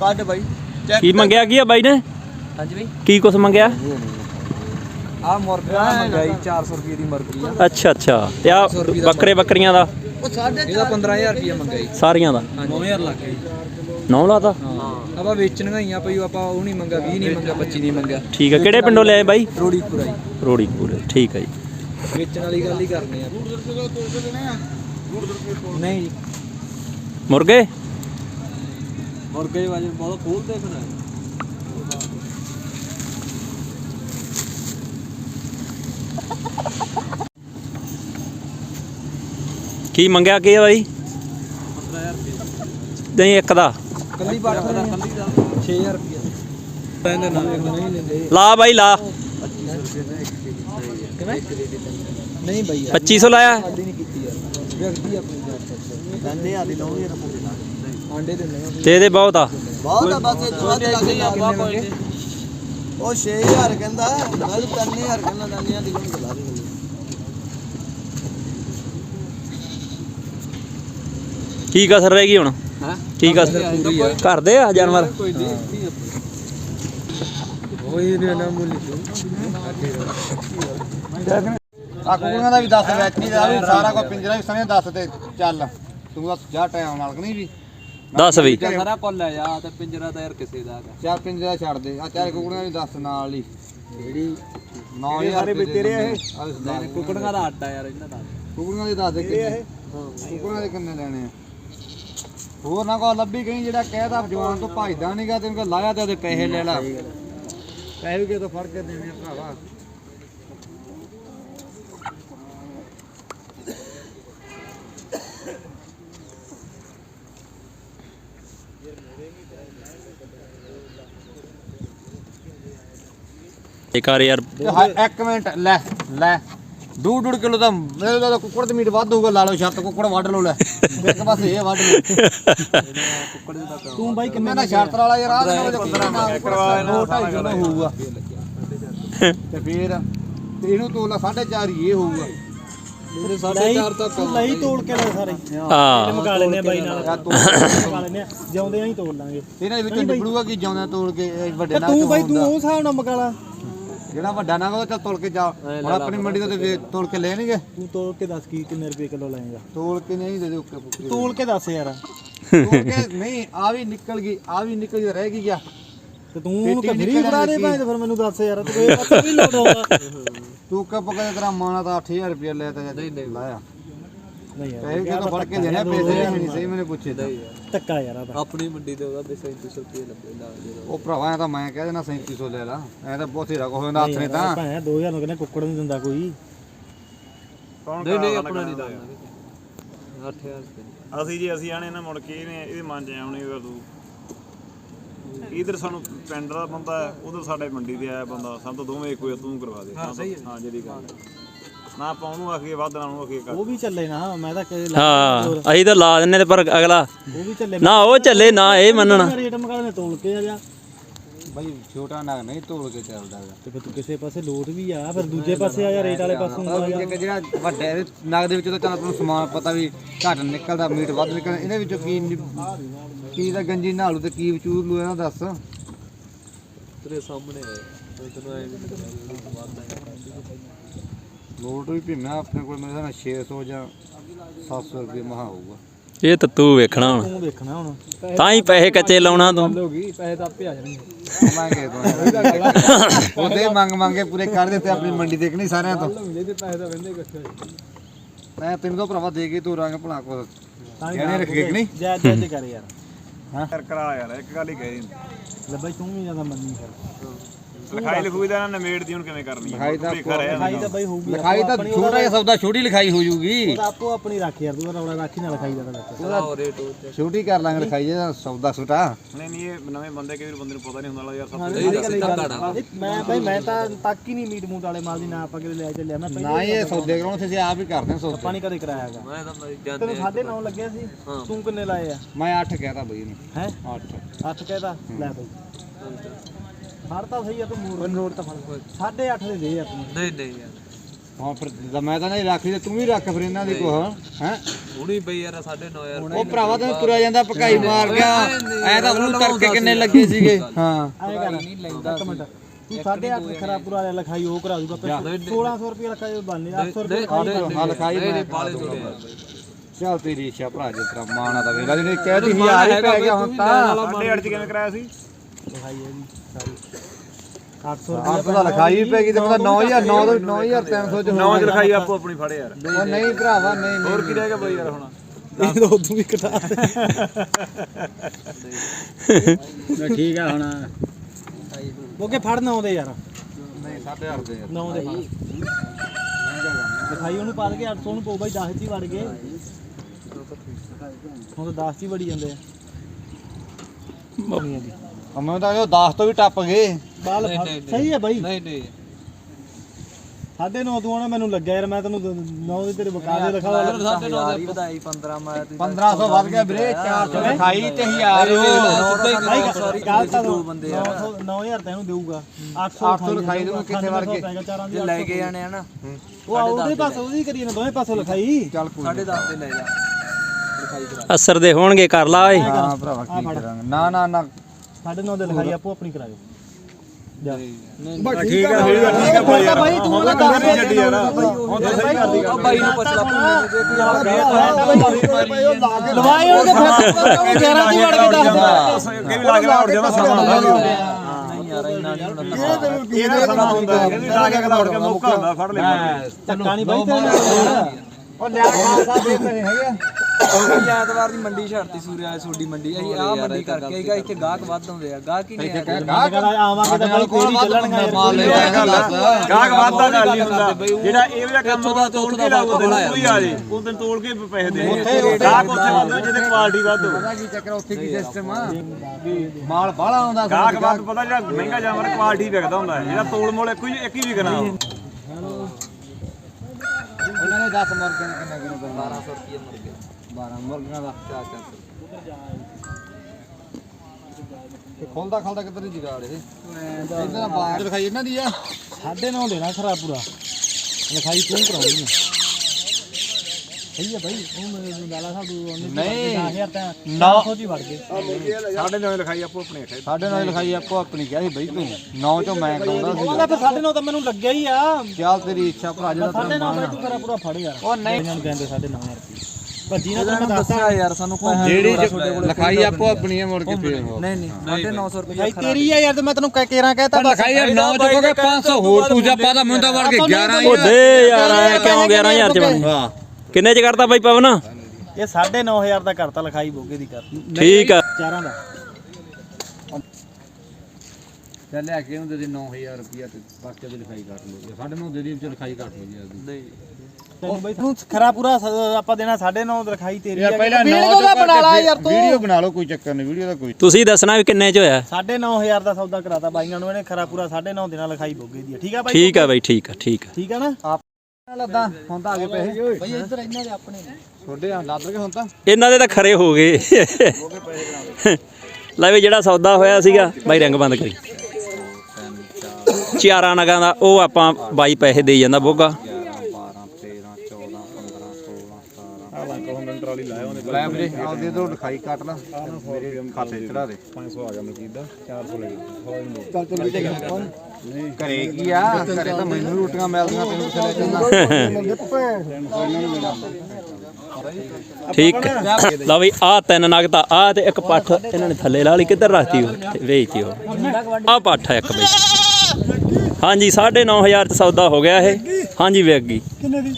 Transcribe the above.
ਕੱਢ ਬਾਈ। ਚੈੱਕ ਕੀ ਮੰਗਿਆ ਕੀ ਆ ਬਾਈ ਨੇ? ਹਾਂਜੀ ਬਾਈ। ਕੀ ਕੁਛ ਮੰਗਿਆ? ਆ ਮੁਰਗਾ ਮੰਗਾਈ 400 ਰੁਪਏ ਦੀ ਮੁਰਗੀ ਆ। ਅੱਛਾ ਅੱਛਾ। ਤੇ ਆ ਬੱਕਰੇ ਬੱਕਰੀਆਂ ਦਾ? ਉਹ ਸਾਢੇ ਇਹਦਾ 15000 ਰੁਪਏ ਮੰਗਾਈ ਸਾਰੀਆਂ ਦਾ? 9000 ਲੱਗ ਗਈ ਨੌ ਲਾਤਾ? ਹਾਂ। ਆਪਾਂ ਵੇਚਣੀਆਂ ਹੀ ਆ ਪਈ ਆਪਾਂ ਉਹ ਨਹੀਂ ਮੰਗਾ 20 ਨਹੀਂ ਮੰਗਾ 25 ਨਹੀਂ ਮੰਗਾ ਠੀਕ ਹੈ ਕਿਹੜੇ ਪਿੰਡੋਂ ਲਿਆਏ ਬਾਈ? ਰੋੜੀ ਪੁਰਾਈ ਰੋੜੀ ਪੂਰੇ ਠੀਕ ਹੈ ਜੀ। ਵੇਚਣ ਵਾਲੀ ਗੱਲ ਹੀ ਕਰਨੀ ਆ। ਨਹੀਂ ਜੀ। ਮੁਰਗੇ? ਮੁਰਗੇ ਵਾਜੇ ਬਹੁਤ ਖੋਲਦੇ ਫਿਰ ਕੀ ਮੰਗਿਆ ਕੀ ਆ ਬਾਈ? 15000 ਰੁਪਏ। ਨਹੀਂ ਇੱਕ ਦਾ। ਕੱਲੀ ਬਾਟ ਦਾ ਕੱਲੀ ਦਾ। 6000 ਰੁਪਏ। ਲੈਂਦੇ ਨਾ ਨਹੀਂ ਲੈਂਦੇ। ਲਾ ਬਾਈ ਲਾ। ਕਿਵੇਂ? ਨਹੀਂ ਬਈ 2500 ਲਾਇਆ। ਸਾਡੀ ਨਹੀਂ ਕੀਤੀ ਯਾਰ। ਵਿਅਕਤੀ ਆਪਣੀ ਜਾਤ ਦੰਦੇ ਆਦੀ ਲਾਉਂਦੇ ਨਾ ਆਂਡੇ ਦੇ ਤੇ ਇਹਦੇ ਬਹੁਤ ਆ। ਬਹੁਤ ਆ ਬਸ ਇਹ ਵੱਧ ਲੱਗ ਗਿਆ ਕੋਈ ਉਹ 6000 ਕਹਿੰਦਾ ਨਾਲ 3000 ਕਹਿੰਦਾ ਦੰਨਿਆਂ ਦੀ ਕੋਈ ਗਲਾ ਨਹੀਂ ਕੀ ਕਸਰ ਰਹਿ ਗਈ ਹੁਣ? ਹਾਂ? ਕੀ ਕਸਰ? ਘਰ ਦੇ ਆ ਜਾਨਵਰ? ਕੋਈ ਨਹੀਂ ਨੇ ਨਾ ਮੁੱਲੀ ਆ ਕੁਕੜੀਆਂ ਦਾ ਵੀ ਦੱਸ ਵੈਚੀ ਦਾ ਵੀ ਸਾਰਾ ਕੁਝ ਪਿੰਜਰਾ ਵੀ ਸਣੇ ਦੱਸ ਤੇ ਚੱਲ। ਤੂੰ ਦੱਸ ਜਾ ਟਾਈਮ ਨਾਲ ਕਿ ਨਹੀਂ ਵੀ ਦੱਸ ਬਈ ਸਾਰਾ ਕੋਲ ਲੈ ਜਾ ਤੇ ਪਿੰਜਰਾ ਤਾਂ ਯਾਰ ਕਿਸੇ ਦਾ ਹੈਗਾ। ਚਾਰ ਪਿੰਜਰਾ ਛੱਡ ਦੇ ਆ ਚਾਰ ਕੁਕੜੀਆਂ ਵੀ ਦੱਸ ਨਾਲ ਹੀ। ਜਿਹੜੀ 9000 ਸਾਰੇ ਵਿੱਚ ਤੇਰੇ ਇਹ? ਕੁਕੜੀਆਂ ਦਾ ਆਟਾ ਯਾਰ ਇਹਨਾਂ ਦਾ। ਕੁਕੜੀਆਂ ਦੇ ਦੱਸ ਦੇ ਕਿੰਨੇ? ਕੁਕੜੀਆਂ ਦੇ ਕਿੰਨੇ ਲੈਣੇ ਆ? ਹੋਰ ਨਾ ਕੋ ਲੱਭੀ ਕਹੀਂ ਜਿਹੜਾ ਕਹਿਦਾ ਜਵਾਨ ਤੋਂ ਭਜਦਾ ਨਹੀਂਗਾ ਤੈਨੂੰ ਕੋ ਲਾਇਆ ਤੇ ਉਹਦੇ ਪੈਸੇ ਲੈ ਲਾ। ਪੈਸੇ ਵੀ ਕਿਤੋਂ ਫੜ ਕੇ ਦੇਣੇ ਆ ਭਰਾਵਾ। ਇੱਕ ਵਾਰ ਯਾਰ ਤੇ ਹਾ- ਇੱਕ ਮਿੰਟ ਲੈ ਲੈ। ਡੂ ਡੂ ਕਿਲੋ ਦਾ ਮੇਰੇ ਦਾ ਕੁੱਕੜ ਤੇ ਮੀਟ ਵੱਧ ਹੋਊਗਾ ਲਾ ਲਓ ਛੱਤ ਕੁੱਕੜ ਵੱਢ ਲਓ ਲੈ। ਇੱਕ ਪਾਸੇ ਇਹ ਵੱਢ ਲਓ। ਤੂੰ ਬਾਈ ਕਿੰਨੇ ਦਾ ਛੱਤ ਵਾਲਾ ਯਾਰ ਆਹ ਕਿਲੋ ਕੁੱਕੜ ਕਰਵਾ ਲੈਣਾ 2.5 ਹੋਊਗਾ। ਤੇ ਫੇਰ ਤੇ ਇਹਨੂੰ ਤੋਲਾ 4.5 ਹੀ ਇਹ ਹੋਊਗਾ। ਮੇਰੇ 4.5 ਤੱਕ ਲਈ ਤੋੜ ਕੇ ਲੈ ਸਾਰੇ। ਹਾਂ। ਮਗਾ ਲੈਨੇ ਬਾਈ ਨਾਲ। ਮਗਾ ਲੈਨੇ ਜਿਉਂਦੇ ਆਂ ਹੀ ਤੋੜ ਲਾਂਗੇ। ਇਹਨਾਂ ਦੇ ਵਿੱਚੋਂ ਨਿਕਲੂਗਾ ਕੀ ਜਾਉਂਦਾ ਤੋੜ ਕੇ ਵੱਡੇ ਨਾਲ ਤੂੰ ਬਾਈ ਤੂੰ ਉਹ ਹਿਸਾਬ ਨਾਲ ਮਗਾ ਲਾ। ਜਿਹੜਾ ਵੱਡਾ ਨਾ ਉਹ ਚੱਲ ਤੋੜ ਕੇ ਜਾ। ਹੁਣ ਆਪਣੀ ਮੰਡੀ ਤੋਂ ਤੇ ਤੋੜ ਕੇ। ਲੈਣਗੇ ਤੂੰ ਤੋੜ ਕੇ ਦੱਸ ਕੀ ਕਿੰਨੇ ਰੁਪਏ ਕਿਲੋ ਲਾਏਗਾ। ਤੋੜ ਕੇ ਨਹੀਂ ਦੇ ਦੇ ਉੱਕੇ ਪੁੱਕੇ। ਤੋੜ ਕੇ ਦੱਸ ਯਾਰ। ਤੋੜ ਕੇ ਨਹੀਂ ਆ ਵੀ ਨਿਕਲ ਗਈ ਆ ਵੀ ਨਿਕਲ ਗਈ ਰਹਿ ਗਈ ਆ। ਤੇ ਤੂੰ ਨਿਕਲ ਫੜਾ ਦੇ ਭਾਵੇਂ ਤੇ ਫਿਰ ਮੈਨੂੰ ਦੱਸ ਯਾਰ ਤੂੰ ਇਹ ਪਾਸੇ ਵੀ ਲੋਟ ਹੋਗਾ ਤੂੰ ਕਾ ਪਕਾ ਤੇਰਾ ਮਾਣਾ ਤਾਂ 8000 ਰੁਪਏ ਲੈ ਤਾ ਨਹੀਂ ਨਹੀਂ ਲਾਇਆ। ਨਹੀਂ ਯਾਰ ਪੈਸੇ ਕਿਤੋਂ ਫੜ ਕੇ ਦੇਣੇ ਪੈਸੇ ਨਹੀਂ ਸਹੀ ਮੈਨੇ ਪੁੱਛੇ ਤਾਂ। ਧੱਕਾ ਯਾਰ ਆ ਆਪਣੀ ਮੰਡੀ ਦੇ ਉਹਦਾ 3700 ਰੁਪਏ ਲੱਗੇ ਲਾ ਦੇ ਉਹ ਭਰਾਵਾ ਐ ਤਾਂ ਮੈਂ ਕਹਿ ਦੇਣਾ 3700 ਲੈ ਲਾ। ਐ ਤਾਂ ਬਹੁਤ ਹੀ ਰਗ ਹੋ ਜਾਂਦਾ ਹੱਥ ਨੇ ਤਾਂ। ਭਾਵੇਂ 2000 ਨੂੰ ਕਹਿੰਦੇ ਕੁੱਕੜ ਨਹੀਂ ਦਿੰਦਾ ਕੋਈ। ਨਹੀਂ ਨਹੀਂ ਆਪਣਾ ਨਹੀਂ ਲਾਉਣਾ 8000 ਰੁਪਏ। ਅਸੀਂ ਜੀ ਅਸੀਂ ਆਣੇ ਨਾ ਮੁੜ ਕੇ ਇਹਨੇ ਇਹਦੇ ਮਨ ਚ ਆਉਣੀ ਵੀ ਤੂੰ ਇਧਰ ਸਾਨੂੰ ਪਿੰਡ ਦਾ ਬੰਦਾ ਹੈ ਉਧਰ ਸਾਡੇ ਮੰਡੀ ਦੇ ਆਇਆ ਬੰਦਾ ਸਭ ਤੋਂ ਦੋਵੇਂ ਇੱਕੋ ਹੀ ਆ, ਤੂੰ ਕਰਵਾ ਦੇ। ਹਾਂ ਸਹੀ ਹਾਂ ਜਿਹੜੀ ਗੱਲ ਹੈ। ਨਾ ਆਪਾਂ ਉਹਨੂੰ ਆਖੀਏ ਵੱਧ ਨਾ ਉਹਨੂੰ ਆਖੀਏ ਕਰ ਉਹ ਵੀ ਚੱਲੇ ਨਾ ਮੈਂ ਤਾਂ ਕਦੇ ਹਾਂ ਅਸੀਂ ਤਾਂ ਲਾ ਦਿੰਨੇ ਤੇ ਪਰ ਅਗਲਾ ਉਹ ਵੀ ਚੱਲੇ। ਨਾ ਉਹ ਚੱਲੇ ਨਾ ਇਹ ਮੰਨਣਾ। ਰੇਟ ਮਗਾ ਲੈਨੇ ਤੋੜ ਕੇ ਆ ਜਾ। ਬਾਈ ਛੋਟਾ ਨਗ ਨਹੀਂ ਤੋੜ ਕੇ ਚੱਲਦਾ ਹੈਗਾ ਤੇ ਫਿਰ ਤੂੰ ਕਿਸੇ ਪਾਸੇ ਲੋਟ ਵੀ ਆ ਫਿਰ ਦੂਜੇ ਪਾਸੇ ਆ ਜਾ ਰੇਟ ਵਾਲੇ ਪਾਸੋਂ ਆ ਜਾ ਇੱਕ ਜਿਹੜਾ ਵੱਡਾ ਇਹਦੇ ਨਗ ਦੇ ਵਿੱਚੋਂ ਤਾਂ ਚੱਲ ਤੁਹਾਨੂੰ ਸਮਾਨ ਪਤਾ ਵੀ ਘੱਟ ਨਿਕਲਦਾ ਮੀਟ ਵੱਧ ਨਿਕਲਦਾ ਇਹਦੇ ਵਿੱਚੋਂ ਕੀ ਨਿ- ਕੀ ਦਾ ਗੰਜੀ ਨਾਲੂ ਤੇ ਕੀ ਵਿਚੂਰ ਲੂ ਇਹਨਾਂ ਦੱਸ। ਤੇਰੇ ਸਾਹਮਣੇ ਹੈ ਤੈਨੂੰ ਐ ਵੀ ਲੋਟ ਵੀ ਭਿੰਨਾ ਆਪਣੇ ਕੋਲ ਮੇਰੇ ਨਾਲ 600 ਜਾਂ 700 ਰੁਪਏ ਮਹਾ ਹੋਊਗਾ। ਇਹ ਤਾਂ ਤੂੰ ਵੇਖਣਾ ਹੁਣ। ਤੂੰ ਦੇਖਣਾ ਹੁਣ। ਤਾਂ ਹੀ ਪੈਸੇ ਕੱਚੇ ਲਾਉਣਾ ਤੂੰ। ਹੋ ਗਈ ਪੈਸੇ ਤਾਂ ਆਪੇ ਆ ਜਾਣਗੇ। ਮੈਂ ਕਹਿ ਦੂੰ ਉਹਦੇ ਮੰਗ ਮੰਗੇ ਪੂਰੇ ਕਰ ਦਿੱਤੇ ਆਪਣੀ ਮੰਡੀ ਦੇਖਣੀ ਸਾਰਿਆਂ ਤੋਂ? ਇਹਦੇ ਪੈਸੇ ਤਾਂ ਵੰਦੇ ਇਕੱਠੇ ਮੈਂ ਤੈਨੂੰ ਤਾਂ ਭਰਾਵਾ ਦੇ ਕੇ ਤੂੰ ਰੰਗ ਭਲਾ ਕੋ ਤਾਂ ਹੀ ਗਹਿਣੇ ਰੱਖੇ ਕਿ ਨਹੀਂ? ਜੈ ਜੈ ਜੈ ਕਰ ਯਾਰ। ਕਰ ਕਰਾ ਯਾਰ ਇੱਕ ਗੱਲ ਹੀ ਕਹੀ। ਲੈ ਬਾਈ ਤੂੰ ਵੀ ਜ਼ਿਆਦਾ ਮੰਨੀ ਫਿਰ। ਲਿਖਾਈ ਲਿਖੂਈ ਦਾ ਨਾ ਨਵੇੜ ਦੀ ਹੁਣ ਕਿਵੇਂ ਕਰਨੀ ਹੈ? ਲਿਖਾਈ ਤਾਂ ਭੁਲੇਖਾ ਰਹਿ ਲਿਖਾਈ ਤਾਂ ਬਾਈ ਹੋਊਗੀ ਲਿਖਾਈ ਤਾਂ ਛੋਟਾ ਜਿਹਾ ਸੌਦਾ ਛੋਟੀ ਲਿਖਾਈ ਹੋ ਜੂਗੀ। ਉਹਦਾ ਆਪੋ ਆਪਣੀ ਰੱਖ ਯਾਰ ਤੂੰ ਤਾਂ ਰੌਲਾ ਰੱਖੀ ਨਾ ਲਿਖਾਈ ਦਾ ਤਾਂ ਵਿੱਚ ਛੋਟੀ ਕਰ ਲਾਂਗੇ ਲਿਖਾਈ ਜੇ ਸੌਦਾ ਛੋਟਾ। ਨਹੀਂ ਨਹੀਂ ਇਹ ਨਵੇਂ ਬੰਦੇ ਕਈ ਵਾਰ ਬੰਦੇ ਨੂੰ ਪਤਾ ਨਹੀਂ ਹੁੰਦਾ ਯਾਰ ਸਭ ਇਹ ਮੈਂ ਬਾਈ ਮੈਂ ਤਾਂ ਤੱਕ ਹੀ ਨਹੀਂ ਮੀਟ ਮੂਟ ਵਾਲੇ ਮਾਲ ਦੀ ਨਾ ਆਪਾਂ ਕਿਤੇ ਲੈ ਚੱਲਿਆ ਮੈਂ ਨਾ ਇਹ ਸੌਦੇ ਕਰਾਉਣ। ਤੇ ਅਸੀਂ ਆਪ ਹੀ ਕਰਦੇ ਹਾਂ ਸੌਦੇ। ਪਾਣੀ ਕਦੇ ਕਰਾਇਆਗਾ ਮੈਂ ਤਾਂ ਬਾਈ ਜਾਂਦੇ ਤੈਨੂੰ ਸਾਢੇ 9 ਲੱਗਿਆ ਸੀ? ਤੂੰ ਕਿੰਨੇ ਲਾਏ ਆ? ਮੈਂ 8 ਕਹਿਤਾ ਬਈ ਇਹਨੂੰ। ਹੈ? 8 8 ਕਹਿਦਾ ਲੈ ਬਾਈ। ਫੜ ਤਾਂ ਸਹੀ ਆ ਤੂੰ ਮੂਰ ਨੋਟ ਤਾਂ ਫੜ ਸਾਢੇ 8 ਦੇ ਦੇ ਯਾਰ ਤੂੰ। ਨਹੀਂ ਨਹੀਂ ਯਾਰ। ਹਾਂ ਫਿਰ ਤਾਂ ਮੈਂ ਤਾਂ ਨਹੀਂ ਰੱਖ ਤੇ ਤੂੰ ਵੀ ਰੱਖ ਫਿਰ ਇਹਨਾਂ ਦੀ ਕੋ ਹੈ? ਹੁਣੀ ਬਈ ਯਾਰ 9500 ਉਹ ਭਰਾਵਾ ਤੈਨੂੰ ਤੁਰਿਆ ਜਾਂਦਾ ਪਕਾਈ ਮਾਰ ਗਿਆ। ਐ ਤਾਂ ਉਹਨੂੰ ਤੜਕੇ ਕਿੰਨੇ ਲੱਗੇ ਸੀਗੇ ਹਾਂ। ਐ ਕਰ। ਨਹੀਂ ਲੈਂਦਾ ਇੱਕ ਮਿੰਟ। ਤੂੰ 8.5 ਖਰਾਪੁਰਾ ਵਾਲਾ ਲਿਖਾਈ ਉਹ ਕਰਾ ਦੂਗਾ 1600 ਰੁਪਏ ਲਿਖਾਈ ਬੰਨੇ 800 ਰੁਪਏ ਹਾਂ ਲਿਖਾਈ ਮੈਂ ਚੱਲ ਤੇਰੀ ਇੱਛਾ ਭਰਾ ਜੇ ਤੇਰਾ ਮਾਣਾ ਦਾ ਵੇਲਾ ਜਿਹਨੇ ਕਹਿ ਦੀ ਹਜ਼ਾਰ ਹੀ ਪੈ ਗਿਆ ਹੁਣ ਤਾਂ ਸਾਡੇ ਅੜ ਚ ਕਿਵੇਂ ਕਰਾਇਆ ਸੀ? ਲਿਖਾਈ ਹੈ ਜੀ ਸਾਰੀ। 800 ਆਪ ਦਾ ਲਿਖਾਈ ਪੈ ਗਈ ਤੇ ਪਤਾ 9000 9 ਤੋਂ 9300 ਚ ਨੌ ਚ ਲਿਖਾਈ ਆਪੋ ਆਪਣੀ ਫੜੇ ਯਾਰ। ਉਹ ਨਹੀਂ ਭਰਾਵਾ ਨਹੀਂ ਹੋਰ ਕੀ ਰਹਿ ਗਿਆ ਬਈ ਯਾਰ ਹੁਣ? ਇਹ ਤਾਂ ਉਦੋਂ ਵੀ ਕਟਾ ਠੀਕ ਆ ਹੁਣ। ਓਕੇ ਫੜ ਨਾ ਆਉਂਦੇ ਯਾਰ। ਨਹੀਂ 8500 ਦੇ ਨਾ ਆਉਂਦੇ ਫੜ। ਲਿਖਾਈ ਉਹਨੂੰ ਪਾ ਕੇ 800 ਨੂੰ ਪੋ ਬਾਈ 10 ਚ ਹੀ ਵੜ ਗਏ। ਹੁਣ ਤਾਂ 10 ਚ ਹੀ ਵੜੀ ਜਾਂਦੇ ਆ। ਮੈਂ ਤਾਂ ਉਹ 10 ਤੋਂ ਵੀ ਟੱਪ ਗਏ। ਬਾਲ ਸਹੀ ਹੈ ਬਾਈ। ਨਹੀਂ ਨਹੀਂ। ਸਾਢੇ ਨੌ ਤੂੰ ਆਣਾ ਮੈਨੂੰ ਲੱਗਿਆ ਯਾਰ ਮੈਂ ਤੈਨੂੰ 9 ਦੇ ਤੇਰੇ ਬਕਾ ਦੇ ਲਿਖਾ ਸਾਡੇ ਨਾਲ ਦੀ ਵਧਾਈ 15 ਮੈਂ 1500 ਵੱਧ ਗਿਆ ਵੀਰੇ 400 ਲਿਖਾਈ ਤੇ 1000 ਸੌਰੀ ਗੱਲ ਤਾਂ ਦੋ ਬੰਦੇ ਆ। 9000 ਤੈਨੂੰ ਦੇਊਗਾ। 800 800 ਲਿਖਾਈ ਤੈਨੂੰ ਕਿੱਥੇ ਵੜ ਦੀ ਲੈ ਕੇ ਜਾਣੇ ਆ ਨਾ। ਉਹ ਉਹਦੇ ਪਾਸੇ ਉਹਦੀ ਕਰੀਏ ਨਾ ਦੋਵੇਂ ਪਾਸੋਂ ਲਿਖਾਈ। ਚੱਲ ਕੋਈ ਸਾਡੇ 10 ਤੇ ਲੈ ਜਾ। ਲਿਖਾਈ ਕਰਾ ਅਸਰ ਦੇ ਹੋਣਗੇ ਕਰ ਲਾ ਓਏ। ਹਾਂ ਭਰਾਵਾ ਕੀ ਕਰਾਂਗੇ। ਨਾ ਨਾ ਨਾ। ਸਾਢੇ ਨੌ ਦੇ ਲਿਖਾਈ ਆਪੋ ਆਪਣੀ ਕਰਾਇਓ। ਜਾ। ਠੀਕ ਆ ਠੀਕ ਆ ਠੀਕ ਆ ਯਾਰ ਬਾਈ ਤੂੰ ਉਹਦਾ ਦੱਸ ਦੇ ਛੱਡੀ ਯਾਰ ਹੁਣ ਤਾਂ ਸਹੀ ਕਰਦੀ ਉਹ ਬਾਈ ਨੂੰ ਪੁੱਛ ਲਾ ਲਵਾਏ ਉਹਦੇ ਫਿਰ 11 ਦੀ ਵੜ ਕੇ ਦੱਸ ਦੇ। ਕਿ ਵੀ ਲਾ ਕੇ ਉੜ ਜਾਣਾ ਸਮਾਂ ਹੁਣ ਇਹਦਾ ਸਮਾਂ ਹੁੰਦਾ। ਕਿ ਲਾ ਕੇ ਉੜ ਕੇ ਮੌਕਾ ਹੁੰਦਾ ਫੜ ਲੈ ਧੱਕਾ ਨਹੀਂ ਬਾਈ ਤੇਰੇ ਉਹ ਲਿਆ ਖਾਲਸਾ ਦੇ ਹੈਗੇ ਆ। ਉਹ ਐਤਵਾਰ ਦੀ ਮੰਡੀ ਛੱਡਤੀ ਸੂਰਿਆ ਵਾਲੀ ਸੋਡੀ ਮੰਡੀ। ਅਸੀਂ ਆਹ ਮੰਡੀ ਕਰਕੇ ਆਈਗਾ ਇੱਥੇ ਗਾਹਕ ਵੱਧ ਆਉਂਦੇ ਆ ਗਾਹਕ ਹੀ ਨਹੀਂ ਆਏ ਗਾਹਕ ਆਵਾਂਗੇ ਤਾਂ ਬਾਈ ਤੇਰੀ ਚੱਲਣਗਾ ਯਾਰ। ਮਾਲ ਲੈ ਜਾਏਗਾ ਦੱਸ ਗਾਹਕ ਵਾਧਾ ਗੱਲ ਨਹੀਂ ਹੁੰਦਾ। ਜਿਹੜਾ ਇਹ ਵਾਲਾ ਕੰਮ ਉਹਦਾ ਤੋੜ ਕੇ ਲਾਓ ਤੇ ਕੋਈ ਆ ਜੇ ਉਹ ਦਿਨ ਤੋੜ ਕੇ ਪੈਸੇ ਦੇ ਗਾਹਕ ਉੱਥੇ ਵਾਧਾ ਜਿਹਦੇ ਕੁਆਲਿਟੀ ਵੱਧ ਹੋਵੇ। ਪਤਾ ਕੀ ਚੱਕਰ ਉੱਥੇ ਕੀ ਸਿਸਟਮ ਆ ਮਾਲ ਬਾਹਲਾ ਆਉਂਦਾ ਗਾਹਕ ਵੱਧ ਪਤਾ ਜਿਹੜਾ ਮਹਿੰਗਾ ਜਾਨਵਰ ਕੁਆਲਿਟੀ ਵਿਕਦਾ ਹੁੰਦਾ ਜਿਹੜਾ ਤੋੜ ਮੋੜ ਇੱਕੋ ਹੀ ਇੱਕ ਹੀ ਵਿਕਣਾ। ਉਹ। ਉਹਨਾਂ ਨੇ 10 ਮੁਰਗੇ ਨੇ ਕਿੰਨੇ ਕਿੰਨੇ 1200 ਰੁਪਏ ਮੁਰਗੇ। 12 ਮੁਰਗੀਆਂ ਦਾ 4 400 ਖੋਲਦਾ ਖਲਦਾ ਕਿੱਧਰ ਦੀ ਜਗਾੜ ਇਹ? ਇਹਨਾਂ ਦਾ ਬਾਹਰ ਦਿਖਾਈ ਇਹਨਾਂ ਦੀ ਆ। ਸਾਢੇ ਨੌ ਦੇਣਾ ਖਰਾ ਪੂਰਾ। ਲਿਖਾਈ ਤੂੰ ਕਰਾਉਣੀ ਹੈ ਸਹੀ ਹੈ ਬਾਈ ਉਹ ਮੇਰੇ ਲਾਲਾ ਸਾਹਿਬ ਉਹਨੇ ਨਹੀਂ। 10000 ਤਾਂ 900 ਹੀ ਵੜ ਗਏ। ਸਾਡੇ ਨਾਲ ਲਿਖਾਈ ਆਪੋ ਆਪਣੀ ਹੈ। ਸਾਡੇ ਨਾਲ ਲਿਖਾਈ ਆਪੋ ਆਪਣੀ ਕਿਹਾ ਸੀ ਬਈ ਤੂੰ। 9 ਚੋਂ ਮੈਂ ਕਰਾਉਂਦਾ ਸੀ। ਉਹਦਾ ਫਿਰ ਸਾਢੇ ਨੌ ਤਾਂ ਮੈਨੂੰ ਲੱਗਿਆ ਹੀ ਆ। ਚੱਲ ਤੇਰੀ ਇੱਛਾ ਭਰਾ ਜਿਹੜਾ ਨੌ ਮਾਣ ਬਾਈ ਤੂੰ ਖਰਾ ਪੂਰਾ ਫੜ ਯਾਰ। ਉਹ ਨਹੀਂ। ਇਹਨਾਂ ਨੂੰ ਕਹਿੰਦੇ ਨੌ ਹਜ਼ਾਰ ਰੁਪਏ। ਭੱਜੀ ਨਾ ਤੈਨੂੰ ਦੱਸ ਦੱਸਿਆ ਯਾਰ ਸਾਨੂੰ ਪੈਸਾ ਜਿਹੜੀ ਲਿਖਾਈ ਆਪੋ ਆਪਣੀ ਹੈ ਮੁੜ ਕੇ ਫੇਰ। ਨਹੀਂ ਨਹੀਂ 950 ਰੁਪਏ ਭਾਈ ਤੇਰੀ ਆ ਯਾਰ ਤੇ ਮੈਂ ਤੈਨੂੰ ਕਹਿ ਕੇਰਾਂ ਕਹਿਤਾ ਬਸ। ਲਿਖਾਈ ਯਾਰ 9 ਚੁੱਕੋਗੇ 500 ਹੋਰ ਤੂੰ ਜਾ ਪਾਦਾ ਤਾਂ ਵੜ ਕੇ 11 ਉਹ ਦੇ ਯਾਰ ਐਂ ਕਿਉਂ 11000 ਚ ਬਣ? ਹਾਂ। ਕਿੰਨੇ ਚ ਕਰਤਾ ਬਾਈ ਪਵਨ? ਇਹ ਸਾਢੇ ਨੌ ਹਜ਼ਾਰ ਦਾ ਕਰਤਾ ਲਿਖਾਈ ਬੋਗੇ ਦੀ ਕਰ। ਠੀਕ ਆ। ਚਾਰਾਂ ਦਾ। ਚੱਲ ਲੈ ਕੇ ਉਹਨੂੰ ਦੇ ਦੇ 9000 ਰੁਪਿਆ ਤੇ ਬਾਕੀ ਦੀ ਲਿਖਾਈ ਕੱਟ ਲਓ। ਸਾਡੇ ਨੂੰ ਦੇ ਦੇ ਵਿੱਚ ਲਿਖਾਈ ਕੱਟ ਲਓ ਜੀ ਨਹੀਂ। ਤੈਨੂੰ ਬਾਈ ਤੂੰ ਖਰਾ ਪੂਰਾ ਸ- ਆਪਾਂ ਦੇਣਾ ਸਾਢੇ ਨੌ ਲਿਖਾਈ ਤੇਰੀ ਯਾਰ ਆ। ਪਹਿਲਾਂ ਵੀਡੀਓ 9 ਦਾ ਬਣਾ ਲਾ ਯਾਰ ਤੂੰ। ਵੀਡੀਓ ਬਣਾ ਲਓ ਕੋਈ ਚੱਕਰ ਨਹੀਂ ਵੀਡੀਓ ਦਾ ਕੋਈ ਤੁਸੀਂ ਦੱਸਣਾ ਵੀ ਕਿੰਨੇ ਚ ਹੋਇਆ? ਸਾਢੇ ਨੌ ਹਜ਼ਾਰ ਦਾ ਸੌਦਾ ਕਰਾਤਾ ਬਾਈਆਂ ਨੂੰ ਇਹਨੇ ਖਰਾ ਪੂਰਾ ਸਾਢੇ ਨੌ ਦੇਣਾ ਲਿਖਾਈ ਬੋਗੇ ਦੀ ਆ। ਠੀਕ ਆ ਬਾਈ? ਠੀਕ ਆ ਬਾਈ ਠੀਕ ਆ ਠੀਕ ਆ। ਠੀਕ ਆ ਨਾ? ਲੱਦਾ ਹੁਣ ਤਾਂ ਆ ਗਏ ਪੈਸੇ। ਬਈ ਇੱਧਰ ਇਹਨਾਂ ਦੇ ਆਪਣੇ ਨੇ। ਛੋਡੇ ਆ ਲੱਦ ਗਏ ਹੁਣ ਤਾਂ। ਇਹਨਾਂ ਦੇ ਤਾਂ ਖਰੇ ਹੋ ਗਏ। ਲੈ ਵੀ ਜਿਹੜਾ ਸੌਦਾ ਹੋਇਆ ਸੀਗਾ ਬਾਈ ਰੰਗ ਬੰਦ ਕਰੀ। ਚਾਰਾਂ ਨਗਾਂ ਦਾ ਉਹ ਆਪਾਂ ਬਾਈ ਪੈਸੇ ਦੇਈ ਜਾਂਦਾ ਬੋਗਾ। 12 13 14 15 16 17 ਲੈ ਵੀਰੇ। ਆਹ ਦੇ ਦੋ ਲਿਖਾਈ ਕੱਟ ਲਾ ਮੇਰੇ ਖਾਤੇ ਚੜਾ ਦੇ। 500 ਆ ਗਿਆ ਮਲਕੀਤ ਦਾ 400 ਲੈ ਚੱਲ ਚੱਲ ਵੀਰੇ ਘਰੇ ਕੀ ਆ? ਘਰੇ ਤਾਂ ਮੈਨੂੰ ਵੀ ਰੋਟੀਆਂ ਮਿਲਦੀਆਂ ਤੈਨੂੰ ਕਿੱਥੇ ਲੈ ਜਾਂਦਾ ਠੀਕ। ਲਓ ਵੀ ਆ ਤਿੰਨ ਨਗ ਤਾਂ ਆ ਤੇ ਇੱਕ ਪੱਠ ਇਹਨਾਂ ਨੇ ਥੱਲੇ ਲਾ ਲਈ ਕਿੱਧਰ ਰੱਖਤੀ ਉਹ? ਵੇਚਤੀ ਉਹ। ਆ ਪੱਠ ਆ ਇੱਕ ਬਈ। ਹਾਂਜੀ 9500 ਚ ਸੌਦਾ ਹੋ ਗਿਆ ਇਹ। ਹਾਂਜੀ ਵਿਕ ਗਈ। ਕਿੰਨੇ ਦੀ?